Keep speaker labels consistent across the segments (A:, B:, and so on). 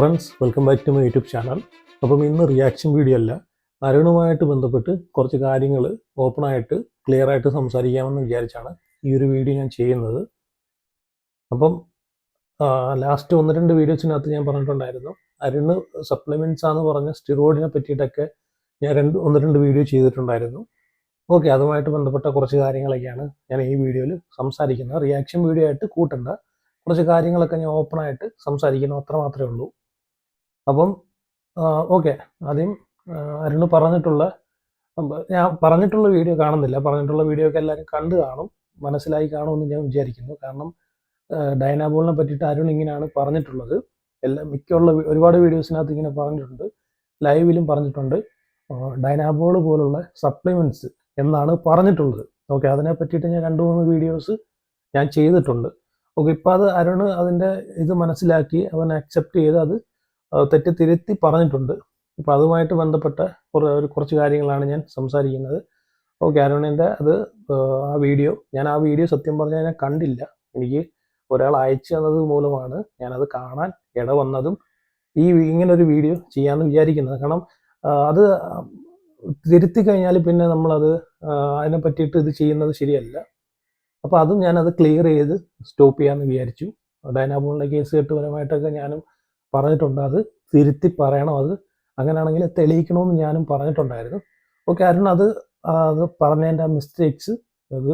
A: Friends welcome back to my YouTube channel അപ്പം ഇന്ന് reaction video അല്ല. അരുണുമായിട്ട് ബന്ധപ്പെട്ട് കുറച്ച് കാര്യങ്ങൾ ഓപ്പണായിട്ട് ക്ലിയർ ആയിട്ട് സംസാരിക്കാമെന്ന് വിചാരിച്ചാണ് ഈ ഒരു വീഡിയോ ഞാൻ ചെയ്യുന്നത്. അപ്പം ലാസ്റ്റ് ഒന്ന് രണ്ട് വീഡിയോസിനകത്ത് ഞാൻ പറഞ്ഞിട്ടുണ്ടായിരുന്നു. അരുണ് സപ്ലിമെന്റ്സ് ആണെന്ന് പറഞ്ഞ സ്റ്റിറോയിഡിനെ പറ്റിയിട്ടൊക്കെ ഞാൻ രണ്ട് ഒന്ന് രണ്ട് വീഡിയോ ചെയ്തിട്ടുണ്ടായിരുന്നു. ഓക്കെ അതുമായിട്ട് ബന്ധപ്പെട്ട കുറച്ച് കാര്യങ്ങളൊക്കെയാണ് ഞാൻ ഈ വീഡിയോയിൽ സംസാരിക്കുന്നത്. റിയാക്ഷൻ വീഡിയോ ആയിട്ട് കൂട്ടണ്ട. കുറച്ച് കാര്യങ്ങളൊക്കെ ഞാൻ ഓപ്പണായിട്ട് സംസാരിക്കുന്നു. അത്ര മാത്രമേ ഉള്ളൂ. അപ്പം ഓക്കെ. ആദ്യം അരുണ് പറഞ്ഞിട്ടുള്ള ഞാൻ പറഞ്ഞിട്ടുള്ള വീഡിയോ കാണുന്നില്ല. പറഞ്ഞിട്ടുള്ള വീഡിയോ ഒക്കെ എല്ലാവരും കണ്ടു കാണും. മനസ്സിലായി കാണുമെന്ന് ഞാൻ വിചാരിക്കുന്നു. കാരണം ഡൈനാബോളിനെ പറ്റിയിട്ട് അരുൺ ഇങ്ങനെയാണ് പറഞ്ഞിട്ടുള്ളത്. എല്ലാ മിക്കുള്ള ഒരുപാട് വീഡിയോസിനകത്ത് ഇങ്ങനെ പറഞ്ഞിട്ടുണ്ട്. ലൈവിലും പറഞ്ഞിട്ടുണ്ട്. ഡൈനാബോൾ പോലുള്ള സപ്ലിമെന്റ്സ് എന്നാണ് പറഞ്ഞിട്ടുള്ളത്. ഓക്കെ അതിനെ പറ്റിയിട്ട് ഞാൻ രണ്ട് മൂന്ന് വീഡിയോസ് ഞാൻ ചെയ്തിട്ടുണ്ട്. ഓക്കെ ഇപ്പം അത് അരുൺ അതിന്റെ ഇത് മനസ്സിലാക്കി അവൻ അക്സെപ്റ്റ് ചെയ്ത് അത് തെറ്റ് തിരുത്തി പറഞ്ഞിട്ടുണ്ട്. അപ്പോൾ അതുമായിട്ട് ബന്ധപ്പെട്ട ഒരു കുറച്ച് കാര്യങ്ങളാണ് ഞാൻ സംസാരിക്കുന്നത്. ഓക്കെ അരുണിന്റെ അത് ആ, വീഡിയോ ഞാൻ ആ വീഡിയോ സത്യം പറഞ്ഞാൽ ഞാൻ കണ്ടില്ല. എനിക്ക് ഒരാൾ അയച്ചു തന്നത് മൂലമാണ് ഞാനത് കാണാൻ ഇട വന്നതും ഈ ഇങ്ങനെ ഒരു വീഡിയോ ചെയ്യാമെന്ന് വിചാരിക്കുന്നത്. കാരണം അത് തിരുത്തി കഴിഞ്ഞാൽ പിന്നെ നമ്മളത് അതിനെ പറ്റിയിട്ട് ഇത് ചെയ്യുന്നത് ശരിയല്ല. അപ്പോൾ അതും ഞാനത് ക്ലിയർ ചെയ്ത് സ്റ്റോപ്പ് ചെയ്യാമെന്ന് വിചാരിച്ചു. ഡൈനാബോളിന്റെ കേസ് കെട്ടുപരമായിട്ടൊക്കെ ഞാനും പറഞ്ഞിട്ടുണ്ട്. അത് തിരുത്തി പറയണം. അത് അങ്ങനെയാണെങ്കിൽ തെളിയിക്കണമെന്ന് ഞാനും പറഞ്ഞിട്ടുണ്ടായിരുന്നു. ഓക്കെ അരുൺ അത് അത് പറഞ്ഞതിന്റെ മിസ്റ്റേക്സ് അത്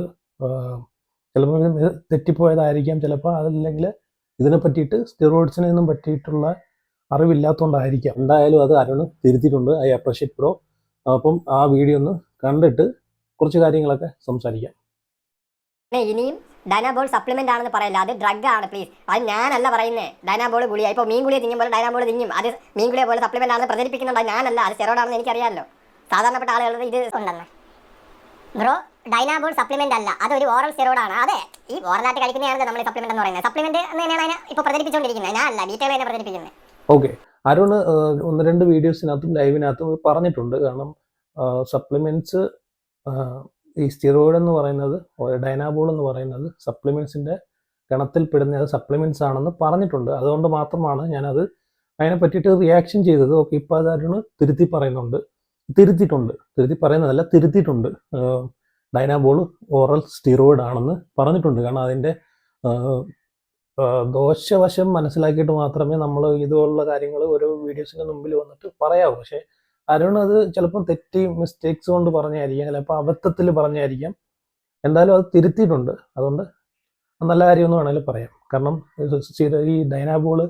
A: ചിലപ്പോൾ തെറ്റിപ്പോയതായിരിക്കാം. ചിലപ്പോൾ അതല്ലെങ്കിൽ ഇതിനെ പറ്റിയിട്ട് സ്റ്റിറോയിഡ്സിനെ ഒന്നും പറ്റിയിട്ടുള്ള അറിവില്ലാത്തതുകൊണ്ടായിരിക്കാം എന്തായാലും അത് അരുൺ തിരുത്തിയിട്ടുണ്ട്. ഐ അപ്രിഷ്യേറ്റ് പ്രോ അപ്പം ആ വീഡിയോ ഒന്ന് കണ്ടിട്ട് കുറച്ച് കാര്യങ്ങളൊക്കെ സംസാരിക്കാം.
B: ഇനിയും ഡൈനാബോൾ സപ്ലിമെന്റ് ആണെന്ന് പറയില്ല? അത് ഡ്രഗ് ആണ് പ്ലീസ് അത് ഞാനല്ല പറയുന്നത് ഡൈനാബോൾ ഗുളിയ ഇപ്പോൾ മീൻ ഗുളിയെ തിന്നുമ്പോൾ ഡൈനാബോൾ തിന്നും. അത് മീൻ ഗുളിയെ പോലെ സപ്ലിമെന്റ് ആണെന്ന് പ്രചരിപ്പിക്കുന്നുണ്ട്. ഞാനല്ല. അത് സെറോഡാണെന്ന് ആണെന്ന് എനിക്കറിയാമല്ലോ സാധാരണപ്പെട്ട ആളുകളുടെ ഇത് ഉണ്ടെന്ന്. ബ്രോ ഡൈനാബോൾ സപ്ലിമെന്റ് അല്ല. അത് ഒരു ഓറൽ സെറോഡാണ് ആണ്. അതെ ഈ ഓറലായിട്ട് കഴിക്കുന്നതാണ് നമ്മൾ സപ്ലിമെന്റ് എന്ന് പറയുന്നത്. സപ്ലിമെന്റ് എന്ന് തന്നെയാണ് അതിനെ ഇപ്പോൾ പ്രചരിപ്പിച്ചുകൊണ്ടിരിക്കുന്നത് ഞാനല്ല ഡീറ്റെയിൽ തന്നെ പ്രചരിപ്പിക്കുന്നത്.
A: ഓക്കെ അരുൺ ഒന്ന് രണ്ട് വീഡിയോസിനകത്തും ലൈവിനകത്തും പറഞ്ഞിട്ടുണ്ട്. കാരണം സപ്ലിമെന്റ്സ് ഈ സ്റ്റിറോയിഡ് എന്ന് പറയുന്നത് ഡൈനാബോൾ എന്ന് പറയുന്നത് സപ്ലിമെന്റ്സിന്റെ ഗണത്തിൽപ്പെടുന്ന അത് സപ്ലിമെൻസ് ആണെന്ന് പറഞ്ഞിട്ടുണ്ട്. അതുകൊണ്ട് മാത്രമാണ് ഞാനത് അതിനെ പറ്റിയിട്ട് റിയാക്ഷൻ ചെയ്തത്. ഓക്കെ ഇപ്പോൾ അത് തിരുത്തി പറയുന്നുണ്ട്. തിരുത്തിയിട്ടുണ്ട്. തിരുത്തി പറയുന്നതല്ല തിരുത്തിയിട്ടുണ്ട്. ഡൈനാബോൾ ഓറൽ സ്റ്റിറോയിഡ് ആണെന്ന് പറഞ്ഞിട്ടുണ്ട്. കാരണം അതിന്റെ ദോഷവശം മനസ്സിലാക്കിയിട്ട് മാത്രമേ നമ്മൾ ഇതുപോലുള്ള കാര്യങ്ങൾ ഓരോ വീഡിയോസിന്റെ മുമ്പിൽ വന്നിട്ട് പറയാവൂ. പക്ഷേ അരുൺ അത് ചിലപ്പം തെറ്റി മിസ്റ്റേക്സ് കൊണ്ട് പറഞ്ഞായിരിക്കാം ചിലപ്പോൾ അബദ്ധത്തിൽ പറഞ്ഞായിരിക്കാം. എന്തായാലും അത് തിരുത്തിയിട്ടുണ്ട്. അതുകൊണ്ട് നല്ല കാര്യമെന്ന് വേണമെങ്കിൽ പറയാം. കാരണം ഈ ഡൈനാബോൾ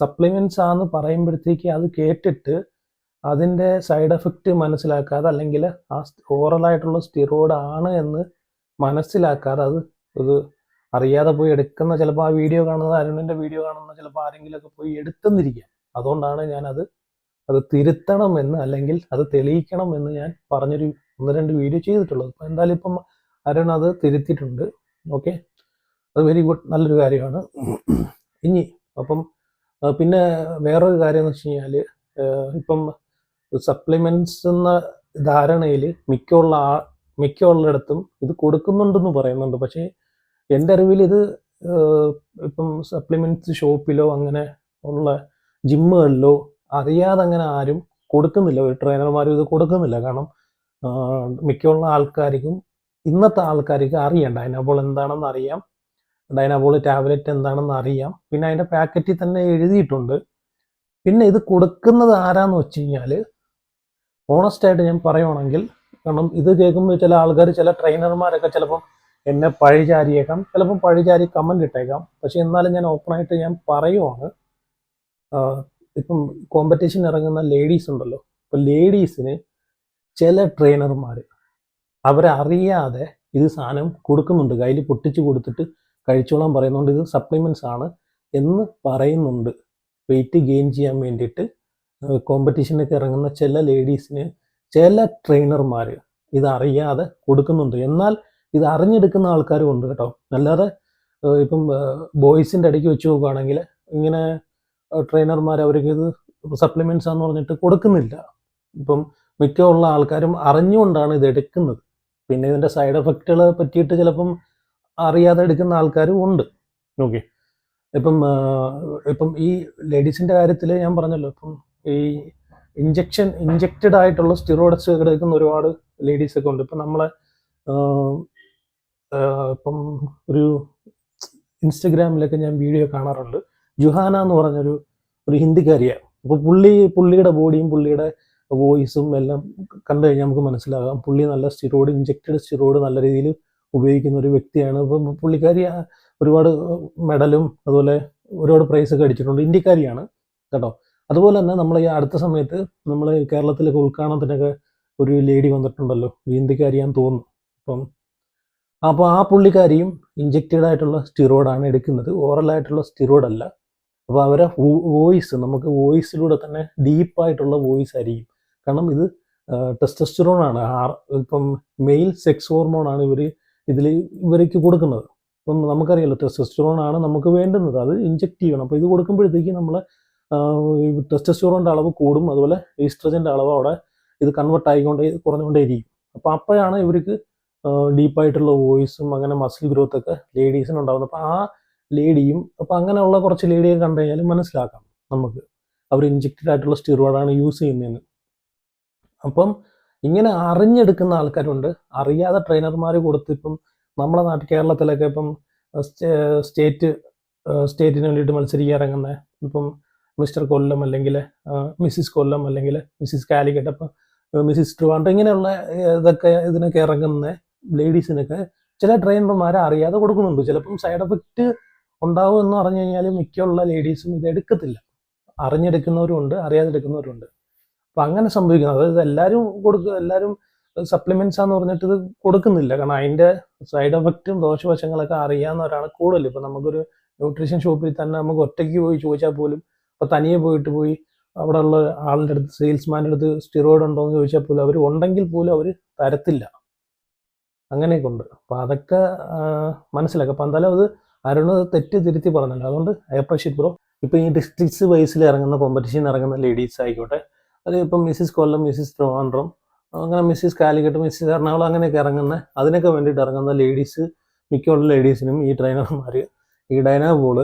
A: സപ്ലിമെന്റ്സ് ആണെന്ന് പറയുമ്പോഴത്തേക്ക് അത് കേട്ടിട്ട് അതിന്റെ സൈഡ് എഫക്റ്റ് മനസ്സിലാക്കാതെ അല്ലെങ്കിൽ ആ ഓറലായിട്ടുള്ള സ്റ്റിറോയിഡ് ആണ് എന്ന് മനസ്സിലാക്കാതെ അത് ഇത് അറിയാതെ പോയി എടുക്കുന്ന ചിലപ്പോൾ ആ വീഡിയോ കാണുന്ന അരുണിന്റെ വീഡിയോ കാണുന്ന ചിലപ്പോൾ ആരെങ്കിലുമൊക്കെ പോയി എടുത്തെന്നിരിക്കാം. അതുകൊണ്ടാണ് ഞാൻ അത് തിരുത്തണം എന്ന് അല്ലെങ്കിൽ അത് തെളിയിക്കണം എന്ന് ഞാൻ പറഞ്ഞൊരു ഒന്ന് രണ്ട് വീഡിയോ ചെയ്തിട്ടുള്ളത്. അപ്പം എന്തായാലും ഇപ്പം അരുൺ അത് തിരുത്തിയിട്ടുണ്ട്. ഓക്കെ അത് വെരി ഗുഡ് നല്ലൊരു കാര്യമാണ്. ഇനി അപ്പം പിന്നെ വേറൊരു കാര്യം എന്ന് വെച്ച് കഴിഞ്ഞാൽ ഇപ്പം സപ്ലിമെന്റ്സ് എന്ന ധാരണയിൽ മിക്കുള്ള ആ മിക്കുള്ളിടത്തും ഇത് കൊടുക്കുന്നുണ്ടെന്ന് പറയുന്നുണ്ട്. പക്ഷേ എന്റെ അറിവിൽ ഇത് ഇപ്പം സപ്ലിമെന്റ്സ് ഷോപ്പിലോ അങ്ങനെ ഉള്ള ജിമ്മുകളിലോ അറിയാതെ അങ്ങനെ ആരും കൊടുക്കുന്നില്ല. ഒരു ട്രെയിനർമാരും ഇത് കൊടുക്കുന്നില്ല. കാരണം മിക്കുള്ള ആൾക്കാർക്കും ഇന്നത്തെ ആൾക്കാർക്ക് അറിയാം. ഡൈനാബോൾ എന്താണെന്ന് അറിയാം. ഡൈനാബോൾ ടാബ്ലറ്റ് എന്താണെന്ന് അറിയാം. പിന്നെ അതിന്റെ പാക്കറ്റിൽ തന്നെ എഴുതിയിട്ടുണ്ട്. പിന്നെ ഇത് കൊടുക്കുന്നത് ആരാന്ന് വെച്ച് കഴിഞ്ഞാൽ ഓണസ്റ്റായിട്ട് ഞാൻ പറയുവാണെങ്കിൽ കാരണം ഇത് കേൾക്കുമ്പോൾ ചില ആൾക്കാർ ചില ട്രെയിനർമാരൊക്കെ ചിലപ്പം എന്നെ പഴിചാരിയേക്കാം. ചിലപ്പം പഴിചാരി കമന്റ് ഇട്ടേക്കാം. പക്ഷെ എന്നാലും ഞാൻ ഓപ്പണായിട്ട് ഞാൻ പറയുവാണ്. ഇപ്പം കോമ്പറ്റീഷൻ ഇറങ്ങുന്ന ലേഡീസ് ഉണ്ടല്ലോ. ഇപ്പം ലേഡീസിന് ചില ട്രെയിനർമാർ അവരെ അറിയാതെ ഇത് സാധനം കൊടുക്കുന്നുണ്ട്. കയ്യിൽ പൊട്ടിച്ച് കൊടുത്തിട്ട് കഴിച്ചോളാൻ പറയുന്നുണ്ട് ഇത് സപ്ലിമെന്റ്സ് ആണ് എന്ന് പറയുന്നുണ്ട്. വെയിറ്റ് ഗെയിൻ ചെയ്യാൻ വേണ്ടിയിട്ട് കോമ്പറ്റീഷനൊക്കെ ഇറങ്ങുന്ന ചില ലേഡീസിന് ചില ട്രെയിനർമാർ ഇത് അറിയാതെ കൊടുക്കുന്നുണ്ട്. എന്നാൽ ഇത് അറിഞ്ഞെടുക്കുന്ന ആൾക്കാരും ഉണ്ട് കേട്ടോ. അല്ലാതെ ഇപ്പം ബോയ്സിന്റെ ഇടയ്ക്ക് വെച്ച് നോക്കുകയാണെങ്കിൽ ഇങ്ങനെ ട്രെയിനർമാർ അവർക്ക് ഇത് സപ്ലിമെന്റ്സ് ആണെന്ന് പറഞ്ഞിട്ട് കൊടുക്കുന്നില്ല. ഇപ്പം മിക്ക ഉള്ള ആൾക്കാരും അറിഞ്ഞുകൊണ്ടാണ് ഇത് എടുക്കുന്നത്. പിന്നെ ഇതിന്റെ സൈഡ് എഫക്റ്റുകളെ പറ്റിയിട്ട് ചിലപ്പം അറിയാതെ എടുക്കുന്ന ആൾക്കാരും ഉണ്ട്. ഓക്കെ ഇപ്പം ഇപ്പം ഈ ലേഡീസിന്റെ കാര്യത്തിൽ ഞാൻ പറഞ്ഞല്ലോ ഇപ്പം ഈ ഇഞ്ചക്ഷൻ ഇഞ്ചക്റ്റഡ് ആയിട്ടുള്ള സ്റ്റിറോയിഡ്സ് എടുക്കുന്ന ഒരുപാട് ലേഡീസ് ഒക്കെ ഉണ്ട്. ഇപ്പം നമ്മളെ ഇപ്പം ഒരു ഇൻസ്റ്റഗ്രാമിലൊക്കെ ഞാൻ വീഡിയോ കാണാറുണ്ട്. ജുഹാന എന്ന് പറഞ്ഞൊരു ഒരു ഹിന്ദിക്കാരിയാണ് അപ്പോൾ പുള്ളി പുള്ളിയുടെ ബോഡിയും പുള്ളിയുടെ വോയിസും എല്ലാം കണ്ടു കഴിഞ്ഞാൽ നമുക്ക് മനസ്സിലാകാം. പുള്ളി നല്ല സ്റ്റിറോയിഡ് ഇഞ്ചക്റ്റഡ് സ്റ്റിറോയിഡ് നല്ല രീതിയിൽ ഉപയോഗിക്കുന്ന ഒരു വ്യക്തിയാണ്. അപ്പം പുള്ളിക്കാരി ഒരുപാട് മെഡലും അതുപോലെ ഒരുപാട് പ്രൈസൊക്കെ അടിച്ചിട്ടുണ്ട്. ഇന്ത്യക്കാരിയാണ് കേട്ടോ. അതുപോലെ തന്നെ നമ്മൾ ഈ അടുത്ത സമയത്ത് നമ്മൾ കേരളത്തിലൊക്കെ ഉദ്ഘാടനത്തിനൊക്കെ ഒരു ലേഡി വന്നിട്ടുണ്ടല്ലോ. ഒരു ഇന്ത്യക്കാരിയാന്ന് തോന്നുന്നു. അപ്പം അപ്പോൾ ആ പുള്ളിക്കാരിയും ഇഞ്ചക്റ്റഡ് ആയിട്ടുള്ള സ്റ്റിറോയിഡാണ് എടുക്കുന്നത്. ഓറൽ ആയിട്ടുള്ള സ്റ്റിറോയിഡ് അല്ല അപ്പോൾ അവരെ വോയിസ് നമുക്ക് വോയിസിലൂടെ തന്നെ ഡീപ്പായിട്ടുള്ള വോയിസ് ആയിരിക്കും. കാരണം ഇത് ടെസ്റ്റസ്റ്ററോൺ ആണ്. ഇപ്പം മെയിൽ സെക്സ് ഹോർമോൺ ആണ് ഇവർ ഇതിൽ ഇവർക്ക് കൊടുക്കുന്നത്. ഇപ്പം നമുക്കറിയാലോ ടെസ്റ്റസ്റ്ററോൺ ആണ് നമുക്ക് വേണ്ടുന്നത്. അത് ഇഞ്ചെക്ട് ചെയ്യണം. അപ്പോൾ ഇത് കൊടുക്കുമ്പോഴത്തേക്ക് നമ്മൾ ടെസ്റ്റസ്റ്ററോണിന്റെ അളവ് കൂടും. അതുപോലെ ഈസ്ട്രജന്റെ അളവ് അവിടെ ഇത് കൺവെർട്ട് ആയിക്കൊണ്ടേ കുറഞ്ഞുകൊണ്ടേയിരിക്കും. അപ്പോൾ അപ്പോഴാണ് ഇവർക്ക് ഡീപ്പായിട്ടുള്ള വോയിസും അങ്ങനെ മസിൽ ഗ്രോത്തൊക്കെ ലേഡീസിന് ഉണ്ടാകുന്നത് അപ്പോൾ ആ ലേഡിയും അപ്പോൾ അങ്ങനെയുള്ള കുറച്ച് ലേഡിയെ കണ്ടു കഴിഞ്ഞാൽ മനസ്സിലാക്കാം നമുക്ക്. അവർ ഇഞ്ചക്റ്റഡ് ആയിട്ടുള്ള സ്റ്റിറോയിഡാണ് യൂസ് ചെയ്യുന്നതെന്ന്. അപ്പം ഇങ്ങനെ അറിഞ്ഞെടുക്കുന്ന ആൾക്കാരുണ്ട്. അറിയാതെ ട്രെയിനർമാർ കൊടുത്ത് ഇപ്പം നമ്മുടെ നാട്ടിൽ കേരളത്തിലൊക്കെ ഇപ്പം സ്റ്റേറ്റ് സ്റ്റേറ്റിന് വേണ്ടിയിട്ട് മത്സരിക്കാൻ ഇറങ്ങുന്ന ഇപ്പം മിസ്റ്റർ കൊല്ലം അല്ലെങ്കിൽ മിസ്സിസ് കൊല്ലം അല്ലെങ്കിൽ മിസ്സിസ് കാലിക്കറ്റ് അപ്പം മിസ്സിസ് ട്രിവാൻഡ്രം ഇങ്ങനെയുള്ള ഇതൊക്കെ ഇതിനൊക്കെ ഇറങ്ങുന്ന ലേഡീസിനൊക്കെ ചില ട്രെയിനർമാരെ അറിയാതെ കൊടുക്കുന്നുണ്ട്. ചിലപ്പം സൈഡ് എഫക്റ്റ് ഉണ്ടാവും എന്ന് പറഞ്ഞു കഴിഞ്ഞാൽ മിക്കുള്ള ലേഡീസും ഇത് എടുക്കത്തില്ല. അറിഞ്ഞെടുക്കുന്നവരുണ്ട് അറിയാതെടുക്കുന്നവരുണ്ട്. അപ്പം അങ്ങനെ സംഭവിക്കുന്നത് അതായത് എല്ലാവരും കൊടുക്കുക എല്ലാവരും സപ്ലിമെന്റ്സ് ആന്ന് പറഞ്ഞിട്ട് ഇത് കൊടുക്കുന്നില്ല. കാരണം അതിന്റെ സൈഡ് എഫക്റ്റും ദോഷവശങ്ങളൊക്കെ അറിയാവുന്നവരാണ് കൂടുതൽ ഇപ്പം നമുക്കൊരു ന്യൂട്രീഷൻ ഷോപ്പിൽ തന്നെ നമുക്ക് ഒറ്റയ്ക്ക് പോയി ചോദിച്ചാൽ പോലും ഇപ്പം തനിയെ പോയിട്ട് പോയി അവിടെ ഉള്ള ആളുടെ അടുത്ത് സെയിൽസ്മാന്റെ അടുത്ത് സ്റ്റിറോയിഡ് ഉണ്ടോ എന്ന് ചോദിച്ചാൽ പോലും അവർ ഉണ്ടെങ്കിൽ പോലും അവർ തരത്തില്ല. അങ്ങനെയൊക്കെ ഉണ്ട്. അപ്പം അതൊക്കെ മനസ്സിലാക്കുക മനസ്സിലാക്കാം. അപ്പം എന്തായാലും അത് അരുണ് തെറ്റ് തിരുത്തി പറഞ്ഞല്ലോ അതുകൊണ്ട് ഐ അപ്രീഷിയേറ്റ് ബ്രോ ഇപ്പം ഈ ഡിസ്ട്രിക്ട്സ് വൈസിൽ ഇറങ്ങുന്ന കോമ്പറ്റീഷൻ ഇറങ്ങുന്ന ലേഡീസ് ആയിക്കോട്ടെ അത് ഇപ്പം മിസ്സിസ് കൊല്ലം മിസ്സിസ് ട്രിവാൻഡ്രം അങ്ങനെ മിസ്സിസ് കാലിക്കട്ട് മിസ്സിസ് എറണാകുളം അങ്ങനെയൊക്കെ ഇറങ്ങുന്ന അതിനൊക്കെ വേണ്ടിയിട്ട് ഇറങ്ങുന്ന ലേഡീസ് മിക്കുള്ള ലേഡീസിനും ഈ ട്രെയിനർമാർ ഈ ഡൈനാ ബോൾ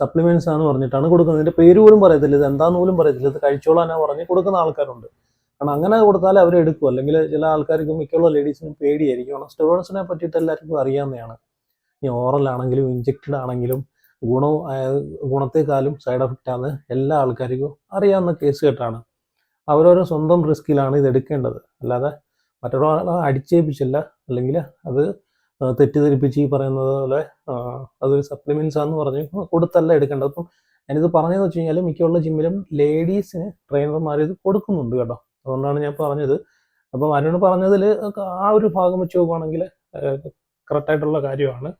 A: സപ്ലിമെന്റ്സ് ആണ് പറഞ്ഞിട്ടാണ് കൊടുക്കുന്നത്. ഇതിന്റെ പേര് പോലും പറയത്തില്ല. ഇത് എന്താന്ന് പോലും പറയത്തില്ല. ഇത് കഴിച്ചോളാനാ പറഞ്ഞ് കൊടുക്കുന്ന ആൾക്കാരുണ്ട്. കാരണം അങ്ങനെ കൊടുത്താലേ അവർ എടുക്കും. അല്ലെങ്കിൽ ചില ആൾക്കാർക്ക് മിക്കുള്ള ലേഡീസിനും പേടിയായിരിക്കും. കാരണം സ്റ്റെറോയിഡ്സിനെ പറ്റിയിട്ട് എല്ലാവർക്കും അറിയാവുന്നതാണ്. ഈ ഓറൽ ആണെങ്കിലും ഇഞ്ചക്റ്റഡ് ആണെങ്കിലും ഗുണവും ഗുണത്തെക്കാളും സൈഡ് എഫക്റ്റാണ് എല്ലാ ആൾക്കാർക്കും അറിയാവുന്ന കേസ് കേട്ടാണ്. അവരവരുടെ സ്വന്തം റിസ്കിലാണ് ഇത് എടുക്കേണ്ടത്. അല്ലാതെ മറ്റൊരാളെ അടിച്ചേൽപ്പിച്ചില്ല. അല്ലെങ്കിൽ അത് തെറ്റിദ്ധരിപ്പിച്ച് ഈ പറയുന്നത് പോലെ അതൊരു സപ്ലിമെൻസ് ആണെന്ന് പറഞ്ഞ് കൊടുത്തല്ല എടുക്കേണ്ടത്. അപ്പം ഞാനിത് പറഞ്ഞതെന്ന് വെച്ച് കഴിഞ്ഞാൽ മിക്കുള്ള ജിമ്മിലും ലേഡീസിന് ട്രെയിനർമാർ ഇത് കൊടുക്കുന്നുണ്ട് കേട്ടോ. അതുകൊണ്ടാണ് ഞാൻ പറഞ്ഞത്. അപ്പം അരുണ് പറഞ്ഞതിൽ ആ ഒരു ഭാഗം വെച്ച് നോക്കുവാണെങ്കിൽ കറക്റ്റായിട്ടുള്ള കാര്യമാണ്.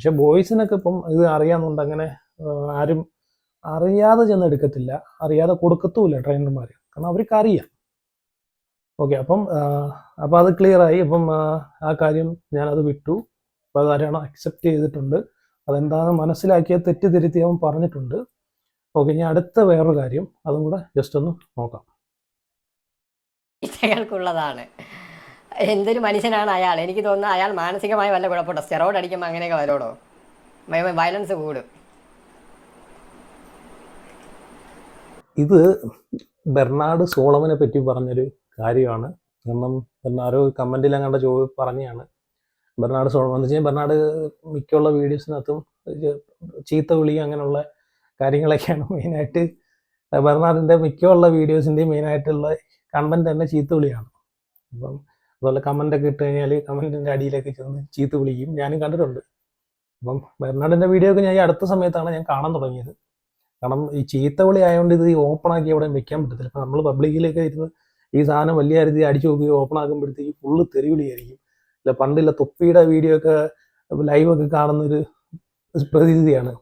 A: പക്ഷെ ബോയ്സിനൊക്കെ ഇപ്പം ഇത് അറിയാമെന്നുണ്ട് അങ്ങനെ ആരും അറിയാതെ ചെന്ന് എടുക്കത്തില്ല. അറിയാതെ കൊടുക്കത്തുമില്ല ട്രെയിനർമാർ കാരണം അവർക്ക് അറിയാം. ഓക്കെ അപ്പം അപ്പം അത് ക്ലിയർ ആയി. അപ്പം ആ, കാര്യം ഞാനത് വിട്ടു. അപ്പം അതാരാണ് അക്സെപ്റ്റ് ചെയ്തിട്ടുണ്ട്. അതെന്താണെന്ന് മനസ്സിലാക്കിയ തെറ്റ് തിരുത്തി അവൻ പറഞ്ഞിട്ടുണ്ട്. ഓക്കെ ഇനി അടുത്ത വേറൊരു കാര്യം. അതും കൂടെ ജസ്റ്റ് ഒന്ന് നോക്കാം.
B: ഇഷ്ടങ്ങൾക്കുള്ളതാണ് എന്തൊരു മനുഷ്യനാണ് അയാൾ? എനിക്ക് തോന്നുന്നു അയാൾ മാനസികമായി വല്ല കുഴപ്പമുണ്ടോ? സ്റ്റെറോയിഡ് അടിക്കുമ്പോൾ അങ്ങനെയൊക്കെ വരോടോ? വയലൻസ് കൂടും.
A: ഇത് ബെർണാഡ് സോളമനെ പറ്റി പറഞ്ഞൊരു കാര്യമാണ്. കാരണം ബെർണാഡ് കമന്റിൽ അങ്ങോട്ട് ചോ പറഞ്ഞാണ് ബെർണാഡ് സോളമൻ എന്ന് വെച്ചാൽ ബെർണാഡ് മിക്കുള്ള വീഡിയോസിനകത്തും ചീത്ത വിളി അങ്ങനെയുള്ള കാര്യങ്ങളൊക്കെയാണ് മെയിനായിട്ട്. ബെർണാഡിന്റെ മിക്കുള്ള വീഡിയോസിന്റെയും മെയിനായിട്ടുള്ള കണ്ടന്റ് തന്നെ ചീത്ത വിളിയാണ്. അപ്പം അതുപോലെ കമന്റ് ഒക്കെ ഇട്ട് കഴിഞ്ഞാൽ കമന്റിന്റെ അടിയിലൊക്കെ ചെന്ന് ചീത്ത വിളിക്കും. ഞാനും കണ്ടിട്ടുണ്ട്. അപ്പം ബെർണാഡിന്റെ വീഡിയോ ഒക്കെ ഞാൻ ഈ അടുത്ത സമയത്താണ് ഞാൻ കാണാൻ തുടങ്ങിയത്. കാരണം ഈ ചീത്ത വിളി ആയതുകൊണ്ട് ഇത് ഓപ്പൺ ആക്കി അവിടെ വെക്കാൻ പറ്റത്തില്ല. ഇപ്പം നമ്മൾ പബ്ലിക്കിലൊക്കെ ഇരുന്ന് ഈ സാധനം വലിയ രീതിയിൽ അടിച്ചു നോക്കുകയോ ഓപ്പൺ ആക്കുമ്പോഴത്തേക്ക് ഫുള്ള് തെരുവിളിയായിരിക്കും ഇല്ല പണ്ടില്ല തൊപ്പിയുടെ വീഡിയോ ഒക്കെ ലൈവ് ഒക്കെ കാണുന്ന ഒരു പ്രതീതിയാണ്.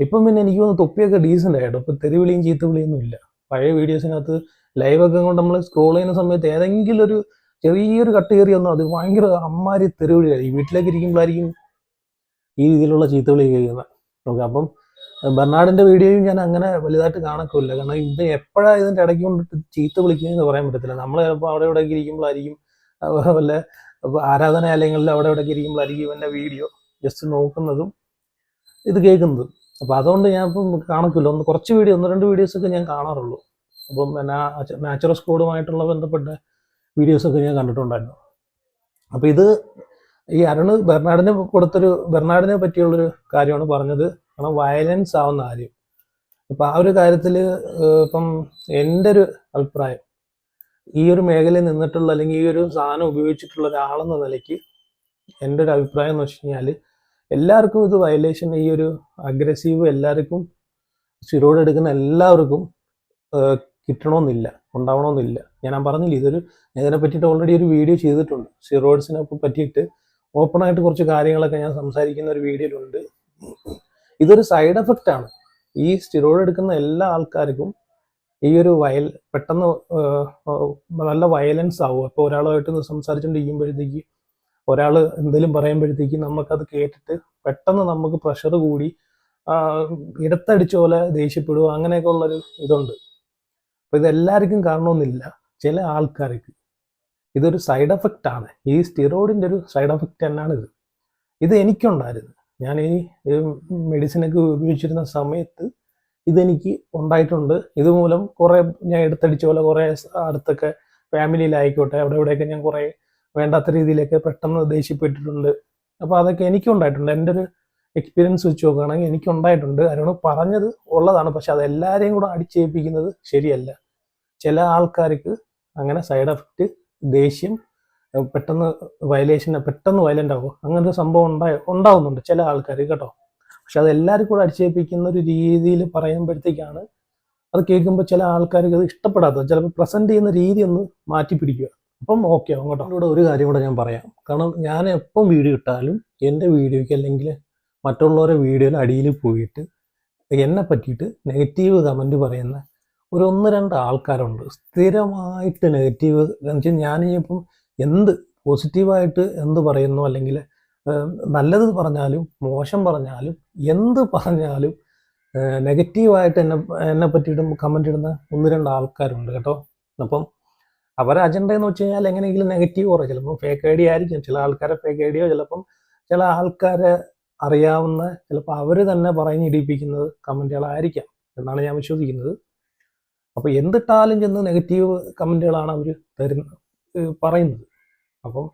A: ഇപ്പം പിന്നെ എനിക്ക് തോന്നുന്നു തൊപ്പിയൊക്കെ ഡീസന്റ് ആയിട്ടോ? ഇപ്പം തെരുവിളിയും ചീത്ത വിളിയൊന്നും ഇല്ല. പഴയ വീഡിയോസിനകത്ത് ലൈവൊക്കെ കൊണ്ട് നമ്മൾ സ്ക്രോൾ ചെയ്യുന്ന സമയത്ത് ഏതെങ്കിലും ഒരു ചെറിയൊരു കട്ട് കയറി വന്നാൽ അത് ഭയങ്കര അമ്മാരി തെറിവിളിയായിരിക്കും വീട്ടിലേക്ക് ഇരിക്കുമ്പോഴായിരിക്കും ഈ രീതിയിലുള്ള ചീത്ത വിളി കേൾക്കുന്നത്. ഓക്കെ അപ്പം ബെർണാഡിന്റെ വീഡിയോയും ഞാൻ അങ്ങനെ വലുതായിട്ട് കാണക്കില്ല കാരണം ഇത് എപ്പോഴാണ് ഇതിന്റെ ഇടയ്ക്ക് കൊണ്ടിട്ട് ചീത്ത വിളിക്കുന്നതെന്ന് പറയാൻ പറ്റത്തില്ല. നമ്മൾ ചിലപ്പോൾ അവിടെ ഇവിടെ ഇരിക്കുമ്പോഴായിരിക്കും വല്ല അപ്പൊ ആരാധനാലയങ്ങളിൽ അവിടെ ഇവിടെ ഇരിക്കുമ്പോഴായിരിക്കും ഇവന്റെ വീഡിയോ ജസ്റ്റ് നോക്കുന്നതും ഇത് കേൾക്കുന്നതും. അപ്പോൾ അതുകൊണ്ട് ഞാൻ ഇപ്പം കാണക്കില്ല. ഒന്ന് കുറച്ച് വീഡിയോ ഒന്ന് രണ്ട് വീഡിയോസൊക്കെ ഞാൻ കാണാറുള്ളൂ. അപ്പം നാച്ചുറൽ സ്കോഡുമായിട്ടുള്ള ബന്ധപ്പെട്ട വീഡിയോസൊക്കെ ഞാൻ കണ്ടിട്ടുണ്ടായിരുന്നു. അപ്പോൾ ഇത് ഈ അരുണ് ബെർണാഡിന് കൊടുത്തൊരു ബെർണാഡിനെ പറ്റിയുള്ളൊരു കാര്യമാണ് പറഞ്ഞത്. കാരണം വയലൻസ് ആവുന്ന കാര്യം. ഇപ്പം ആ ഒരു കാര്യത്തിൽ ഇപ്പം എന്റെ ഒരു അഭിപ്രായം. ഈ ഒരു മേഖലയിൽ നിന്നിട്ടുള്ള അല്ലെങ്കിൽ ഈ ഒരു സാധനം ഉപയോഗിച്ചിട്ടുള്ള ഒരാളെന്ന നിലയ്ക്ക് എന്റെ ഒരു അഭിപ്രായം എന്ന് വെച്ച് കഴിഞ്ഞാൽ എല്ലാവർക്കും ഇത് വയലേഷൻ ഈ ഒരു അഗ്രസീവ് എല്ലാവർക്കും സ്റ്റിറോയിഡ് എടുക്കുന്ന എല്ലാവർക്കും കിട്ടണമെന്നില്ല ഉണ്ടാവണമെന്നില്ല ഞാൻ പറഞ്ഞില്ല ഇതൊരു ഇതിനെ പറ്റിയിട്ട് ഓൾറെഡി ഒരു വീഡിയോ ചെയ്തിട്ടുണ്ട്. സിറോയിഡ്സിനെ പറ്റിയിട്ട് ഓപ്പണായിട്ട് കുറച്ച് കാര്യങ്ങളൊക്കെ ഞാൻ സംസാരിക്കുന്ന ഒരു വീഡിയോയിലുണ്ട് ഇതൊരു സൈഡ് എഫക്റ്റ് ആണ്. ഈ സ്റ്റിറോയിഡ് എടുക്കുന്ന എല്ലാ ആൾക്കാർക്കും ഈ ഒരു വയൽ പെട്ടെന്ന് നല്ല വയലൻസ് ആവും അപ്പോൾ ഒരാളുമായിട്ട് സംസാരിച്ചുകൊണ്ടിരിക്കുമ്പോഴത്തേക്ക് ഒരാൾ എന്തെങ്കിലും പറയുമ്പോഴത്തേക്ക് നമുക്കത് കേട്ടിട്ട് പെട്ടെന്ന് നമുക്ക് പ്രഷർ കൂടി ഇടത്തടിച്ച പോലെ ദേഷ്യപ്പെടുക അങ്ങനെയൊക്കെ ഉള്ളൊരു ഇതുണ്ട്. അപ്പോൾ ഇതെല്ലാവർക്കും കാണണമെന്നില്ല ചില ആൾക്കാർക്ക്. ഇതൊരു സൈഡ് എഫക്റ്റ് ആണ്. ഈ സ്റ്റിറോയിഡിന്റെ ഒരു സൈഡ് എഫക്റ്റ് തന്നെയാണ് ഇത്. ഇത് എനിക്കുണ്ടായിരുന്നു. ഞാൻ ഈ മെഡിസിനൊക്കെ ഉപയോഗിച്ചിരുന്ന സമയത്ത് ഇതെനിക്ക് ഉണ്ടായിട്ടുണ്ട്. ഇതുമൂലം കുറേ ഞാൻ എടുത്തടിച്ച പോലെ കുറേ അടുത്തൊക്കെ ഫാമിലിയിലായിക്കോട്ടെ അവിടെ ഇവിടെയൊക്കെ ഞാൻ കുറേ വേണ്ടാത്ത രീതിയിലൊക്കെ പെട്ടെന്ന് ദേഷ്യപ്പെട്ടിട്ടുണ്ട്. അപ്പോൾ അതൊക്കെ എനിക്കും ഉണ്ടായിട്ടുണ്ട് എന്റെ ഒരു എക്സ്പീരിയൻസ് വെച്ച് നോക്കുകയാണെങ്കിൽ എനിക്കുണ്ടായിട്ടുണ്ട്. അതിനോട് പറഞ്ഞത് ഉള്ളതാണ്. പക്ഷെ അത് എല്ലാവരെയും കൂടെ അടിച്ചേൽപ്പിക്കുന്നത് ശരിയല്ല. ചില ആൾക്കാർക്ക് അങ്ങനെ സൈഡ് എഫക്റ്റ് ദേഷ്യം പെട്ടെന്ന് വയലേഷൻ പെട്ടെന്ന് വയലന്റ് ആകും അങ്ങനത്തെ സംഭവം ഉണ്ടായ ഉണ്ടാവുന്നുണ്ട് ചില ആൾക്കാർ കേട്ടോ. പക്ഷെ അത് കൂടെ അടിച്ചേൽപ്പിക്കുന്ന ഒരു രീതിയിൽ പറയുമ്പോഴത്തേക്കാണ് അത് കേൾക്കുമ്പോൾ ചില ആൾക്കാർക്ക് അത് ഇഷ്ടപ്പെടാത്തത്. ചിലപ്പോൾ പ്രസന്റ് ചെയ്യുന്ന രീതി ഒന്ന് മാറ്റി പിടിക്കുക. അപ്പം ഓക്കെ ആവും കേട്ടോ. ഇവിടെ ഒരു കാര്യം കൂടെ ഞാൻ പറയാം. കാരണം ഞാൻ എപ്പം വീഡിയോ ഇട്ടാലും എന്റെ വീഡിയോയ്ക്ക് അല്ലെങ്കിൽ മറ്റുള്ളവരുടെ വീഡിയോയിൽ അടിയിൽ പോയിട്ട് എന്നെ പറ്റിയിട്ട് നെഗറ്റീവ് കമന്റ് പറയുന്ന ഒരു ഒന്ന് രണ്ട് ആൾക്കാരുണ്ട്. സ്ഥിരമായിട്ട് നെഗറ്റീവ് എന്ന് വെച്ചാൽ ഞാൻ ഇപ്പം എന്ത് പോസിറ്റീവായിട്ട് എന്ത് പറയുന്നു അല്ലെങ്കിൽ നല്ലത് പറഞ്ഞാലും മോശം പറഞ്ഞാലും എന്ത് പറഞ്ഞാലും നെഗറ്റീവായിട്ട് എന്നെ എന്നെ പറ്റിയിട്ട് കമന്റ് ഇടുന്ന ഒന്ന് രണ്ട് ആൾക്കാരുണ്ട് കേട്ടോ. അപ്പം അവരെ അജണ്ട എന്ന് വെച്ച് കഴിഞ്ഞാൽ എങ്ങനെയെങ്കിലും നെഗറ്റീവ് കുറേ ചിലപ്പം ഫേക്ക് ഐ ഡി ആയിരിക്കും ചില ആൾക്കാരെ ഫേക്ക് ഐ ഡിയോ ചിലപ്പം ചില ആൾക്കാരെ അറിയാവുന്ന ചിലപ്പോൾ അവർ തന്നെ പറഞ്ഞിടിപ്പിക്കുന്നത് കമന്റുകളായിരിക്കാം എന്നാണ് ഞാൻ വിശ്വസിക്കുന്നത്. അപ്പോൾ എന്തിട്ടാലും ചെന്ന് നെഗറ്റീവ് കമന്റുകളാണ് അവർ തരുന്നത് ഏഹ് പറയുന്നത്. അപ്പം